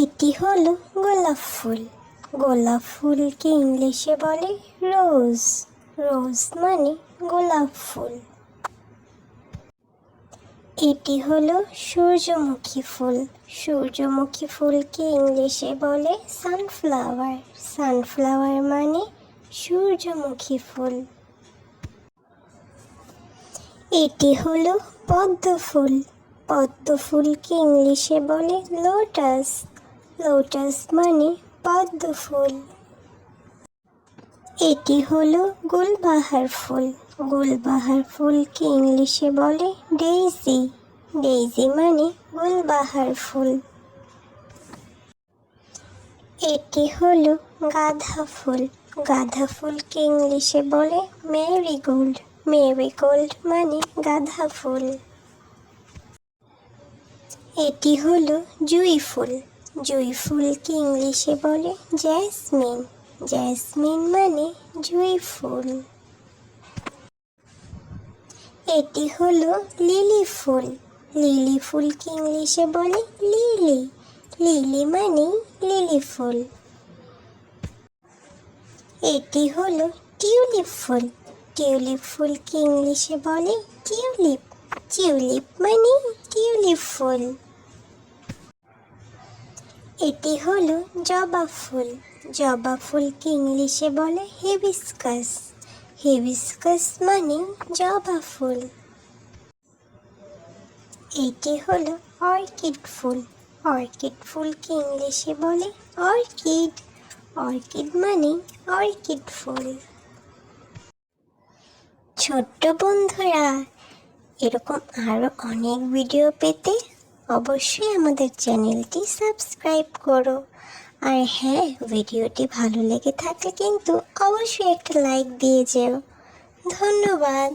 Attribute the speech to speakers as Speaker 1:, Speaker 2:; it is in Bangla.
Speaker 1: এটি হলো গোলাপ ফুল। গোলাপ ফুলকে ইংলিশে বলে রোজ। রোজ মানে গোলাপ ফুল। এটি হলো সূর্যমুখী ফুল। সূর্যমুখী ফুলকে ইংলিশে বলে সানফ্লাওয়ার সানফ্লাওয়ার মানে সূর্যমুখী ফুল। এটি হলো পদ্ম ফুল। পদ্ম ফুলকে ইংলিশে বলে লোটাস লোটাস মানে পদ্ম ফুল এটি হলো গুলবাহার ফুল। গুলবাহার ফুলকে ইংলিশে বলে ডেইজি ডেইজি মানে গুলবাহার ফুল। এটি হলো গাঁদা ফুল। গাধা ফুলকে ইংলিশে বলে মেরিগোল্ড মেরিগোল্ড মানে গাঁদা ফুল। এটি হলো জুঁই ফুল। জুঁই ফুলকে ইংলিশে বলে জ্যাসমিন। জ্যাসমিন মানে জুঁই ফুল। এটি হলো লিলি ফুল। লিলি ফুলকে ইংলিশে বলে লিলি। লিলি মানে লিলি ফুল। এটি হলো টিউলিপ ফুল। টিউলিপ ফুলকে ইংলিশে বলে টিউলিপ। টিউলিপ মানে টিউলিপ ফুল। এটি হলো জবা ফুল। জবা ফুলকে ইংলিশে বলে হেবিস্কাস হেবিস্কাস মানে জবা ফুল। এটি হলো অর্কিড ফুল। অর্কিড ফুলকে ইংলিশে বলে অর্কিড অর্কিড মানে অর্কিড ফুল। ছোট্ট বন্ধুরা, এরকম আরও অনেক ভিডিও পেতে অবশ্যই আমাদের চ্যানেলটি সাবস্ক্রাইব করো। আর হ্যাঁ ভিডিওটি ভালো লেগে থাকলে কিন্তু অবশ্যই একটা লাইক দিয়ে যেও। ধন্যবাদ।